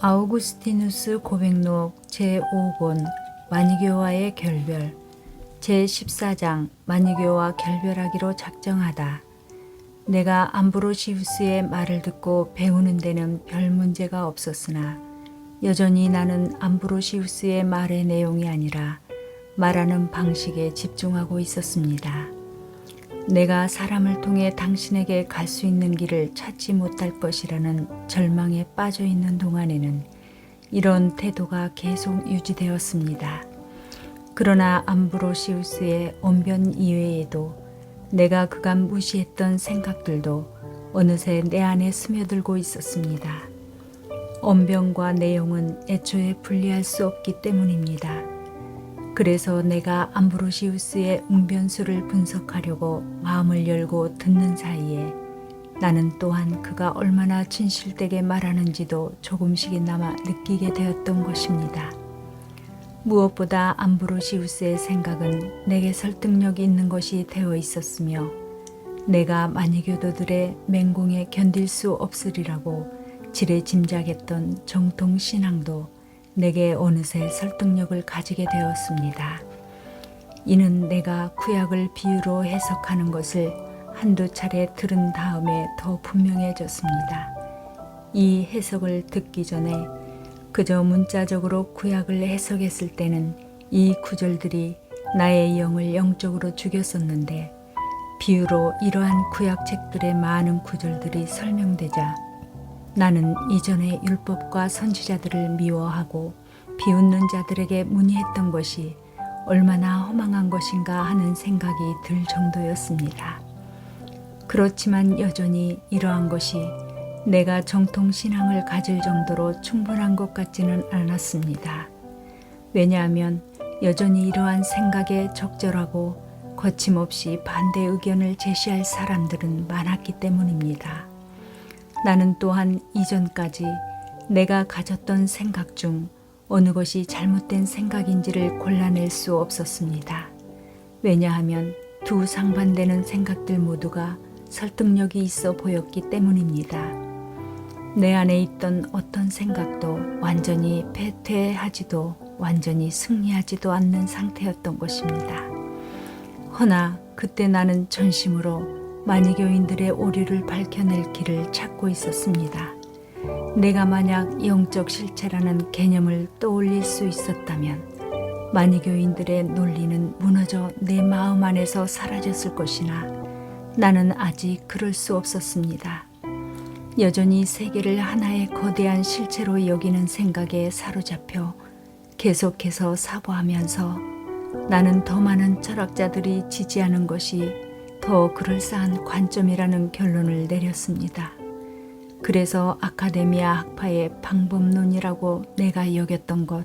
아우구스티누스 고백록 제5권 마니교와의 결별 제14장 마니교와 결별하기로 작정하다. 내가 암브로시우스의 말을 듣고 배우는 데는 별 문제가 없었으나 여전히 나는 암브로시우스의 말의 내용이 아니라 말하는 방식에 집중하고 있었습니다. 내가 사람을 통해 당신에게 갈 수 있는 길을 찾지 못할 것이라는 절망에 빠져 있는 동안에는 이런 태도가 계속 유지되었습니다. 그러나 암브로시우스의 언변 이외에도 내가 그간 무시했던 생각들도 어느새 내 안에 스며들고 있었습니다. 언변과 내용은 애초에 분리할 수 없기 때문입니다. 그래서 내가 암브로시우스의 웅변수를 분석하려고 마음을 열고 듣는 사이에 나는 또한 그가 얼마나 진실되게 말하는지도 조금씩이나마 느끼게 되었던 것입니다. 무엇보다 암브로시우스의 생각은 내게 설득력이 있는 것이 되어 있었으며 내가 마니교도들의 맹공에 견딜 수 없으리라고 지레 짐작했던 정통 신앙도 내게 어느새 설득력을 가지게 되었습니다. 이는 내가 구약을 비유로 해석하는 것을 한두 차례 들은 다음에 더 분명해졌습니다. 이 해석을 듣기 전에 그저 문자적으로 구약을 해석했을 때는 이 구절들이 나의 영을 영적으로 죽였었는데 비유로 이러한 구약책들의 많은 구절들이 설명되자 나는 이전의 율법과 선지자들을 미워하고 비웃는 자들에게 문의했던 것이 얼마나 허망한 것인가 하는 생각이 들 정도였습니다. 그렇지만 여전히 이러한 것이 내가 정통 신앙을 가질 정도로 충분한 것 같지는 않았습니다. 왜냐하면 여전히 이러한 생각에 적절하고 거침없이 반대 의견을 제시할 사람들은 많았기 때문입니다. 나는 또한 이전까지 내가 가졌던 생각 중 어느 것이 잘못된 생각인지를 골라낼 수 없었습니다. 왜냐하면 두 상반되는 생각들 모두가 설득력이 있어 보였기 때문입니다. 내 안에 있던 어떤 생각도 완전히 패퇴하지도 완전히 승리하지도 않는 상태였던 것입니다. 허나 그때 나는 전심으로 마니교인들의 오류를 밝혀낼 길을 찾고 있었습니다. 내가 만약 영적 실체라는 개념을 떠올릴 수 있었다면 마니교인들의 논리는 무너져 내 마음 안에서 사라졌을 것이나 나는 아직 그럴 수 없었습니다. 여전히 세계를 하나의 거대한 실체로 여기는 생각에 사로잡혀 계속해서 사고하면서 나는 더 많은 철학자들이 지지하는 것이 더 그럴싸한 관점이라는 결론을 내렸습니다. 그래서 아카데미아 학파의 방법론이라고 내가 여겼던 것,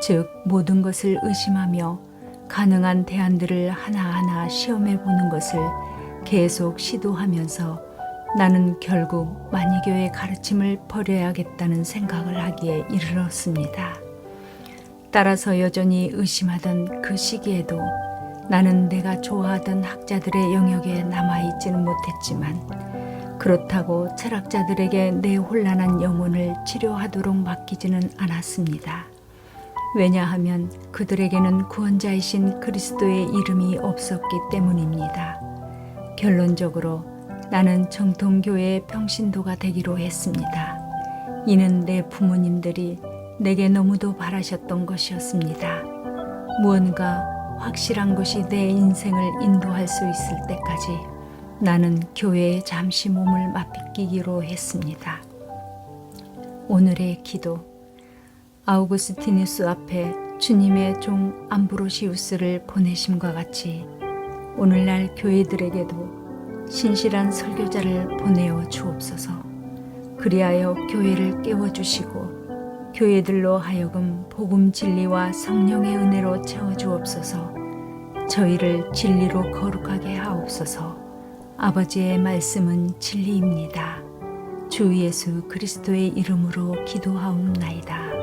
즉 모든 것을 의심하며 가능한 대안들을 하나하나 시험해 보는 것을 계속 시도하면서 나는 결국 마니교의 가르침을 버려야겠다는 생각을 하기에 이르렀습니다. 따라서 여전히 의심하던 그 시기에도 나는 내가 좋아하던 학자들의 영역에 남아있지는 못했지만 그렇다고 철학자들에게 내 혼란한 영혼을 치료하도록 맡기지는 않았습니다. 왜냐하면 그들에게는 구원자이신 그리스도의 이름이 없었기 때문입니다. 결론적으로 나는 정통교회의 평신도가 되기로 했습니다. 이는 내 부모님들이 내게 너무도 바라셨던 것이었습니다. 무언가 확실한 것이 내 인생을 인도할 수 있을 때까지 나는 교회에 잠시 몸을 맡기기로 했습니다. 오늘의 기도 아우구스티누스 앞에 주님의 종 암브로시우스를 보내심과 같이 오늘날 교회들에게도 신실한 설교자를 보내어 주옵소서. 그리하여 교회를 깨워 주시고 교회들로 하여금 복음 진리와 성령의 은혜로 채워 주옵소서. 저희를 진리로 거룩하게 하옵소서. 아버지의 말씀은 진리입니다. 주 예수 그리스도의 이름으로 기도하옵나이다.